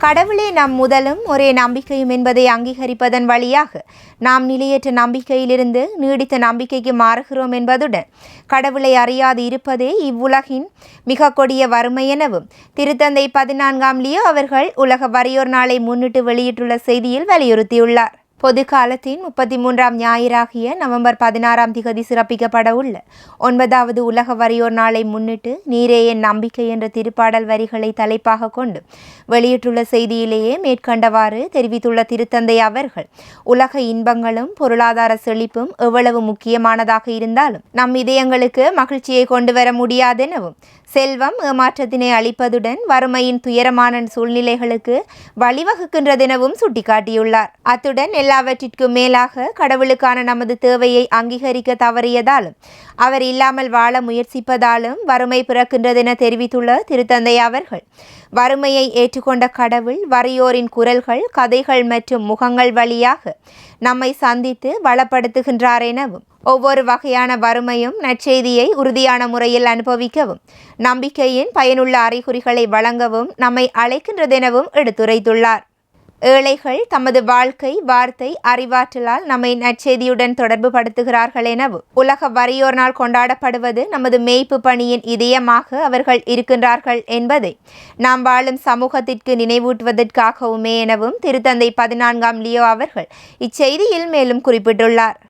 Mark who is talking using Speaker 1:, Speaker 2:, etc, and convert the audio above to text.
Speaker 1: கடவுளே நம் முதலும் ஒரே நம்பிக்கையும் என்பதை அங்கீகரிப்பதன் வழியாக நாம் நிலையற்ற நம்பிக்கையிலிருந்து நீடித்த நம்பிக்கைக்கு மாறுகிறோம் என்பதுடன் கடவுளை அறியாது இருப்பதே இவ்வுலகின் மிக கொடிய வறுமை எனவும் திருத்தந்தை பதினான்காம் லியோ அவர்கள் உலக வறியோர் நாளை முன்னிட்டு வெளியிட்டுள்ள செய்தியில் வலியுறுத்தியுள்ளார். பொது காலத்தின் முப்பத்தி மூன்றாம் ஞாயிறாகிய நவம்பர் பதினாறாம் திகதி சிறப்பிக்கப்பட உள்ள ஒன்பதாவது உலக வரியோர் நாளை முன்னிட்டு நீரே என் நம்பிக்கை என்ற திருப்பாடல் வரிகளை தலைப்பாக கொண்டு வெளியிட்டுள்ள செய்தியிலேயே மேற்கண்டவாறு தெரிவித்துள்ள திருத்தந்தை அவர்கள் உலக இன்பங்களும் பொருளாதார செழிப்பும் எவ்வளவு முக்கியமானதாக இருந்தாலும் நம் இதயங்களுக்கு மகிழ்ச்சியை கொண்டு வர முடியாதெனவும் செல்வம் ஏமாற்றத்தினை அளிப்பதுடன் வறுமையின் துயரமான சூழ்நிலைகளுக்கு வழிவகுக்கின்றதெனவும் சுட்டிக்காட்டியுள்ளார். அத்துடன் எல்லாவற்றிற்கும் மேலாக கடவுளுக்கான நமது தேவையை அங்கீகரிக்க தவறியதாலும் அவர் இல்லாமல் வாழ முயற்சிப்பதாலும் வறுமை பிறக்கின்றதென தெரிவித்துள்ள திருத்தந்தை அவர்கள் வறுமையை ஏற்றுக்கொண்ட கடவுள் வறியோரின் குரல்கள் கதைகள் மற்றும் முகங்கள் வழியாக நம்மை சந்தித்து வளப்படுத்துகின்றார் எனவும் ஒவ்வொரு வகையான வறுமையும் நற்செய்தியை உறுதியான முறையில் அனுபவிக்கவும் நம்பிக்கையின் பயனுள்ள அறிகுறிகளை வழங்கவும் நம்மை அழைக்கின்றதெனவும் எடுத்துரைத்துள்ளார். ஏழைகள் தமது வாழ்க்கை வார்த்தை அறிவாற்றலால் நம்மை நற்செய்தியுடன் தொடர்பு படுத்துகிறார்கள் எனவும் உலக வறியோர் நாள் கொண்டாடப்படுவது நமது மேய்ப்பு பணியின் இதயமாக அவர்கள் இருக்கின்றார்கள் என்பதை நாம் வாழும் சமூகத்திற்கு நினைவூட்டுவதற்காகவுமே எனவும் திருத்தந்தை பதினான்காம் லியோ அவர்கள் இச்செய்தியில் மேலும் குறிப்பிட்டுள்ளார்.